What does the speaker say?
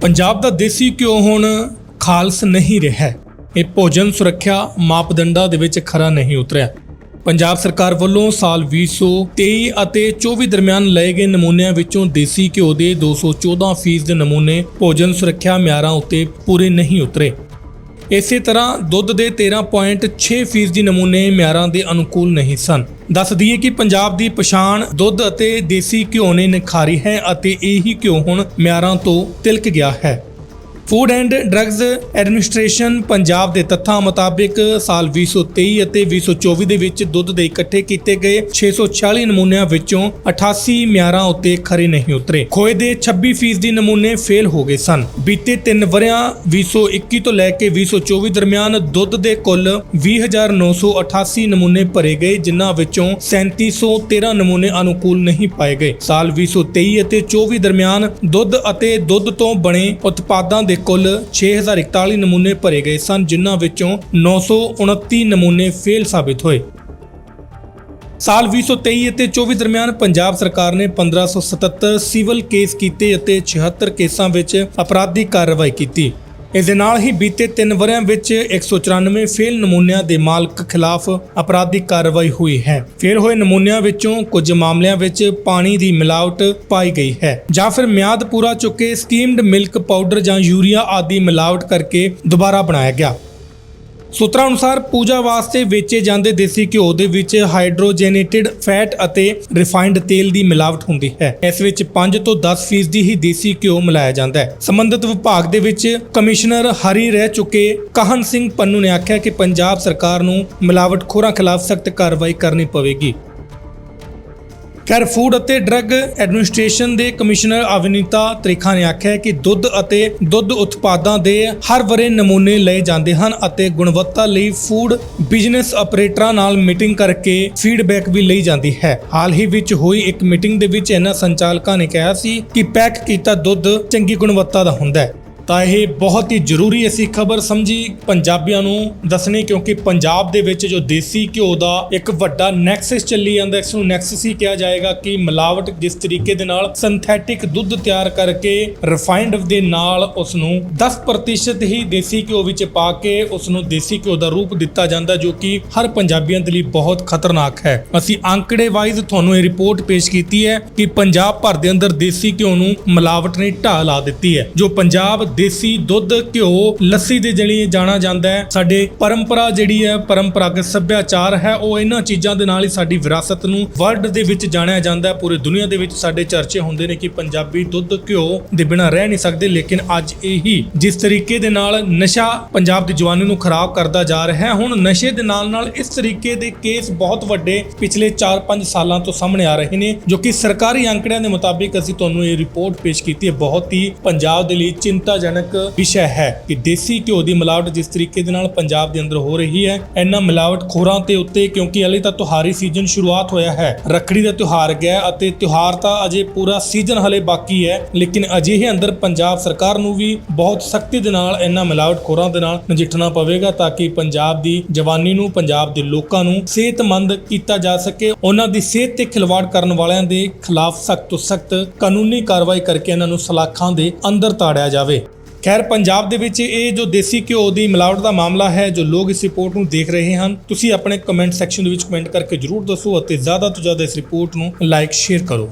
ਪੰਜਾਬ ਦਾ ਦੇਸੀ ਘਿਓ ਹੁਣ ਖਾਲਸ ਨਹੀਂ ਰਿਹਾ। ਇਹ ਭੋਜਨ ਸੁਰੱਖਿਆ ਮਾਪਦੰਡਾਂ ਦੇ ਵਿੱਚ ਖਰਾ ਨਹੀਂ ਉਤਰਿਆ। ਪੰਜਾਬ ਸਰਕਾਰ ਵੱਲੋਂ ਸਾਲ 2023 ਅਤੇ 24 ਦਰਮਿਆਨ ਲਏ ਗਏ ਨਮੂਨਿਆਂ ਵਿੱਚੋਂ ਦੇਸੀ ਘਿਓ ਦੇ 214 ਫੀਸਦ ਨਮੂਨੇ ਭੋਜਨ ਸੁਰੱਖਿਆ ਮਿਆਰਾਂ ਉੱਤੇ ਪੂਰੇ ਨਹੀਂ ਉਤਰੇ। ਇਸੇ ਤਰ੍ਹਾਂ ਦੁੱਧ ਦੇ 13.6 ਫੀਸਦੀ ਨਮੂਨੇ ਮਿਆਰਾਂ ਦੇ ਅਨੁਕੂਲ ਨਹੀਂ ਸਨ। ਦੱਸ ਦਈਏ ਕਿ ਪੰਜਾਬ ਦੀ ਪਛਾਣ ਦੁੱਧ ਅਤੇ ਦੇਸੀ ਘਿਓ ਨੇ ਨਿਖਾਰੀ ਹੈ ਅਤੇ ਇਹੀ ਘਿਓ ਹੁਣ ਮਿਆਰਾਂ ਤੋਂ ਤਿਲਕ ਗਿਆ ਹੈ। Food and Drugs Administration Punjab ਦੇ ਤੱਥਾਂ ਮੁਤਾਬਿਕ ਸਾਲ 2023 ਅਤੇ 2024 ਦੇ ਵਿੱਚ ਦੁੱਧ ਦੇ ਇਕੱਠੇ ਕੀਤੇ ਗਏ 646 ਨਮੂਨਿਆਂ ਵਿੱਚੋਂ 88 ਮਿਆਰਾਂ ਉੱਤੇ ਖਰੇ ਨਹੀਂ ਉਤਰੇ। ਖੋਏ ਦੇ 26 ਫੀਸਦੀ ਨਮੂਨੇ ਫੇਲ ਹੋ ਗਏ ਸਨ। ਬੀਤੇ 3 ਵਰਿਆਂ 2021 ਤੋਂ ਲੈ ਕੇ 2024 ਦਰਮਿਆਨ ਦੁੱਧ ਦੇ ਕੁੱਲ 20988 ਨਮੂਨੇ ਭਰੇ ਗਏ, ਜਿਨ੍ਹਾਂ ਵਿੱਚੋਂ 3713 ਨਮੂਨੇ ਅਨੁਕੂਲ ਨਹੀਂ ਪਾਏ ਗਏ। ਸਾਲ 2023 ਅਤੇ 24 ਦਰਮਿਆਨ ਦੁੱਧ ਅਤੇ ਦੁੱਧ ਤੋਂ ਬਣੇ ਉਤਪਾਦਾਂ ਦੇ ਕੁੱਲ 6041 ਨਮੂਨੇ ਭਰੇ ਗਏ ਸਨ, ਜਿਨ੍ਹਾਂ ਵਿੱਚੋਂ 929 ਨਮੂਨੇ ਫੇਲ ਸਾਬਿਤ ਹੋਏ। ਸਾਲ 2023 ਅਤੇ 24 ਦਰਮਿਆਨ ਪੰਜਾਬ ਸਰਕਾਰ ਨੇ 1577 ਸਿਵਲ ਕੇਸ ਕੀਤੇ ਅਤੇ 76 ਕੇਸਾਂ ਵਿੱਚ ਅਪਰਾਧਿਕ ਕਾਰਵਾਈ ਕੀਤੀ। ਇਸ ਦੇ ਨਾਲ ਹੀ ਬੀਤੇ 3 ਵਰਿਆਂ ਵਿੱਚ 194 ਫੇਲ ਨਮੂਨਿਆਂ ਦੇ ਮਾਲਕ ਖਿਲਾਫ ਅਪਰਾਧਿਕ ਕਾਰਵਾਈ ਹੋਈ ਹੈ। ਫੇਲ ਹੋਏ ਨਮੂਨਿਆਂ ਵਿੱਚੋਂ ਕੁਝ ਮਾਮਲਿਆਂ ਵਿੱਚ ਪਾਣੀ ਦੀ ਮਿਲਾਵਟ ਪਾਈ ਗਈ ਹੈ ਜਾਂ ਫਿਰ ਮਿਆਦ ਪੂਰਾ ਚੁੱਕੇ ਸਕੀਮਡ ਮਿਲਕ ਪਾਊਡਰ ਜਾਂ ਯੂਰੀਆ ਆਦਿ ਮਿਲਾਵਟ ਕਰਕੇ ਦੁਬਾਰਾ ਬਣਾਇਆ ਗਿਆ। ਸੂਤਰਾਂ ਅਨੁਸਾਰ ਪੂਜਾ ਵਾਸਤੇ ਵੇਚੇ ਜਾਂਦੇ ਦੇਸੀ ਘਿਓ ਦੇ ਵਿੱਚ ਹਾਈਡਰੋਜੇਨੇਟਿਡ ਫੈਟ ਅਤੇ ਰਿਫਾਈਨਡ ਤੇਲ ਦੀ ਮਿਲਾਵਟ ਹੁੰਦੀ ਹੈ। ਇਸ ਵਿੱਚ 5 ਤੋਂ 10% ਫੀਸਦੀ ਹੀ ਦੇਸੀ ਘਿਓ ਮਿਲਾਇਆ ਜਾਂਦਾ ਹੈ। ਸੰਬੰਧਿਤ ਵਿਭਾਗ ਦੇ ਵਿੱਚ ਕਮਿਸ਼ਨਰ ਹਰੀ ਰਹਿ ਚੁੱਕੇ ਕਾਹਨ ਸਿੰਘ ਪੰਨੂ ਨੇ ਆਖਿਆ ਕਿ ਪੰਜਾਬ ਸਰਕਾਰ ਨੂੰ ਮਿਲਾਵਟਖੋਰਾਂ ਖਿਲਾਫ ਸਖਤ ਕਾਰਵਾਈ ਕਰਨੀ ਪਵੇਗੀ। ਖੈਰ ਫੂਡ ਅਤੇ ਡਰੱਗ ਐਡਮਿਨਿਸਟ੍ਰੇਸ਼ਨ ਦੇ ਕਮਿਸ਼ਨਰ ਅਵਨੀਤਾ ਤ੍ਰਿਖਾ ਨੇ ਆਖਿਆ ਕਿ ਦੁੱਧ ਅਤੇ ਦੁੱਧ ਉਤਪਾਦਾਂ ਦੇ ਹਰ ਵਰੇ ਨਮੂਨੇ ਲਏ ਜਾਂਦੇ ਹਨ ਅਤੇ ਗੁਣਵੱਤਾ ਲਈ ਫੂਡ ਬਿਜ਼ਨਸ ਆਪਰੇਟਰਾਂ ਨਾਲ ਮੀਟਿੰਗ ਕਰਕੇ ਫੀਡਬੈਕ ਵੀ ਲਈ ਜਾਂਦੀ ਹੈ। ਹਾਲ ਹੀ ਵਿੱਚ ਹੋਈ ਇੱਕ ਮੀਟਿੰਗ ਦੇ ਵਿੱਚ ਇਹਨਾਂ ਸੰਚਾਲਕਾਂ ਨੇ ਕਿਹਾ ਸੀ ਕਿ ਪੈਕ ਕੀਤਾ ਦੁੱਧ ਚੰਗੀ ਗੁਣਵੱਤਾ ਦਾ ਹੁੰਦਾ ਹੈ। ਤਾਂ ਇਹ ਬਹੁਤ ਹੀ ਜ਼ਰੂਰੀ ਅਸੀਂ ਖਬਰ ਸਮਝੀ, ਪੰਜਾਬੀਆਂ ਨੂੰ ਦੱਸਣੀ, ਕਿਉਂਕਿ ਪੰਜਾਬ ਦੇ ਵਿੱਚ ਜੋ ਦੇਸੀ ਘਿਓ ਦਾ ਇੱਕ ਵੱਡਾ ਨੈਕਸਸ ਚੱਲੀ ਜਾਂਦਾ, ਇਸ ਨੂੰ ਨੈਕਸਸ ਹੀ ਕਿਹਾ ਜਾਏਗਾ ਕਿ ਮਿਲਾਵਟ ਜਿਸ ਤਰੀਕੇ ਦੇ ਨਾਲ ਸਿੰਥੈਟਿਕ ਦੁੱਧ ਤਿਆਰ ਕਰਕੇ ਰਿਫਾਈਨਡ ਦੇ ਨਾਲ ਉਸ ਨੂੰ 10% ਹੀ ਦੇਸੀ ਘਿਓ ਵਿੱਚ ਪਾ ਕੇ ਉਸ ਨੂੰ ਦੇਸੀ ਘਿਓ ਦਾ ਰੂਪ ਦਿੱਤਾ ਜਾਂਦਾ, ਜੋ ਕਿ ਹਰ ਪੰਜਾਬੀਆਂ ਦੇ ਲਈ ਬਹੁਤ ਖਤਰਨਾਕ ਹੈ। ਅਸੀਂ ਅੰਕੜੇ ਵਾਈਜ਼ ਤੁਹਾਨੂੰ ਇਹ ਰਿਪੋਰਟ ਪੇਸ਼ ਕੀਤੀ ਹੈ ਕਿ ਪੰਜਾਬ ਭਰ ਦੇ ਅੰਦਰ ਦੇਸੀ ਘਿਓ ਨੂੰ ਮਿਲਾਵਟ ਨੇ ਢਾਹ ਲਾ ਦਿੱਤੀ ਹੈ, ਜੋ ਪੰਜਾਬ ਦੇਸੀ ਦੁੱਧ, ਘਿਓ, ਲੱਸੀ ਦੇ ਜਿਹੜੀ ਜਾਣਾ ਜਾਂਦਾ ਹੈ। ਸਾਡੇ ਪਰੰਪਰਾ ਜਿਹੜੀ ਹੈ, ਪਰੰਪਰਾਗਤ ਸੱਭਿਆਚਾਰ ਹੈ, ਉਹ ਇਹਨਾਂ ਚੀਜ਼ਾਂ ਦੇ ਨਾਲ ਹੀ ਸਾਡੀ ਵਿਰਾਸਤ ਨੂੰ ਵਰਲਡ ਦੇ ਵਿੱਚ ਜਾਣਿਆ ਜਾਂਦਾ ਹੈ। ਪੂਰੀ ਦੁਨੀਆ ਦੇ ਵਿੱਚ ਸਾਡੇ ਚਰਚੇ ਹੁੰਦੇ ਨੇ ਕਿ ਪੰਜਾਬੀ ਦੁੱਧ, ਘਿਓ ਦੇ ਬਿਨਾਂ ਰਹਿ ਨਹੀਂ ਸਕਦੇ, ਲੇਕਿਨ ਅੱਜ ਇਹੀ ਜਿਸ ਤਰੀਕੇ ਦੇ ਨਾਲ ਨਸ਼ਾ ਪੰਜਾਬ ਦੀ ਜਵਾਨੀ ਨੂੰ ਖਰਾਬ ਕਰਦਾ ਜਾ ਰਿਹਾ ਹੈ, ਹੁਣ ਨਸ਼ੇ ਦੇ ਨਾਲ ਨਾਲ ਇਸ ਤਰੀਕੇ ਦੇ ਕੇਸ ਬਹੁਤ ਵੱਡੇ ਪਿਛਲੇ 4-5 ਸਾਲਾਂ ਤੋਂ ਸਾਹਮਣੇ ਆ ਰਹੇ ਨੇ, ਜੋ ਕਿ ਸਰਕਾਰੀ ਅੰਕੜਿਆਂ ਦੇ ਮੁਤਾਬਿਕ ਅਸੀਂ ਤੁਹਾਨੂੰ ਇਹ ਰਿਪੋਰਟ ਪੇਸ਼ ਕੀਤੀ ਹੈ। ਬਹੁਤ ਹੀ ਪੰਜਾਬ ਦੇ ਲਈ ਚਿੰਤਾਜਨਕ ਵਿਸ਼ਾ ਹੈ ਕਿ ਦੇਸੀ ਘਿਓ ਦੀ ਮਿਲਾਵਟ ਜਿਸ ਤਰੀਕੇ ਦੇ ਨਾਲ ਪੰਜਾਬ ਦੇ ਅੰਦਰ ਹੋ ਰਹੀ ਹੈ ਇਹਨਾਂ ਮਿਲਾਵਟ ਖੋਰਾਂ ਤੇ ਉੱਤੇ ਕਿਉਂਕਿ ਹਲੇ ਤਾਂ ਤਿਉਹਾਰੀ ਸੀਜ਼ਨ ਸ਼ੁਰੂਆਤ ਹੋਇਆ ਹੈ। ਰੱਖੜੀ ਦਾ ਤਿਉਹਾਰ ਗਿਆ ਅਤੇ ਤਿਉਹਾਰ ਤਾਂ ਅਜੇ ਪੂਰਾ ਸੀਜ਼ਨ ਹਲੇ ਬਾਕੀ ਹੈ, ਲੇਕਿਨ ਅਜਿਹੇ ਅੰਦਰ ਪੰਜਾਬ ਸਰਕਾਰ ਨੂੰ ਵੀ ਬਹੁਤ ਸਖਤੀ ਦੇ ਨਾਲ ਇਹਨਾਂ ਮਿਲਾਵਟ ਖੋਰਾਂ ਦੇ ਨਾਲ ਨਜਿੱਠਣਾ ਪਵੇਗਾ ਤਾਂ ਕਿ ਪੰਜਾਬ ਦੀ ਜਵਾਨੀ ਨੂੰ, ਪੰਜਾਬ ਦੇ ਲੋਕਾਂ ਨੂੰ ਸਿਹਤਮੰਦ ਕੀਤਾ ਜਾ ਸਕੇ। ਉਹਨਾਂ ਦੀ ਸਿਹਤ ਤੇ ਖਿਲਵਾੜ ਕਰਨ ਵਾਲਿਆਂ ਦੇ ਖਿਲਾਫ ਸਖਤ ਤੋਂ ਸਖਤ ਕਾਨੂੰਨੀ ਕਾਰਵਾਈ ਕਰਕੇ ਇਹਨਾਂ ਨੂੰ ਸਲਾਖਾਂ ਦੇ ਅੰਦਰ ਤਾੜਿਆ ਜਾਵੇ। ਖੈਰ, ਪੰਜਾਬ ਦੇ ਵਿੱਚ ਇਹ ਜੋ ਦੇਸੀ ਘਿਓ ਦੀ ਮਿਲਾਵਟ ਦਾ ਮਾਮਲਾ ਹੈ, ਜੋ ਲੋਕ ਇਸ ਰਿਪੋਰਟ ਨੂੰ ਦੇਖ ਰਹੇ ਹਨ, ਤੁਸੀਂ ਆਪਣੇ ਕਮੈਂਟ ਸੈਕਸ਼ਨ ਦੇ ਵਿੱਚ ਕਮੈਂਟ ਕਰਕੇ ਜਰੂਰ ਦੱਸੋ ਅਤੇ ਜ਼ਿਆਦਾ ਤੋਂ ਜ਼ਿਆਦਾ ਇਸ ਰਿਪੋਰਟ ਨੂੰ ਲਾਈਕ ਸ਼ੇਅਰ ਕਰੋ।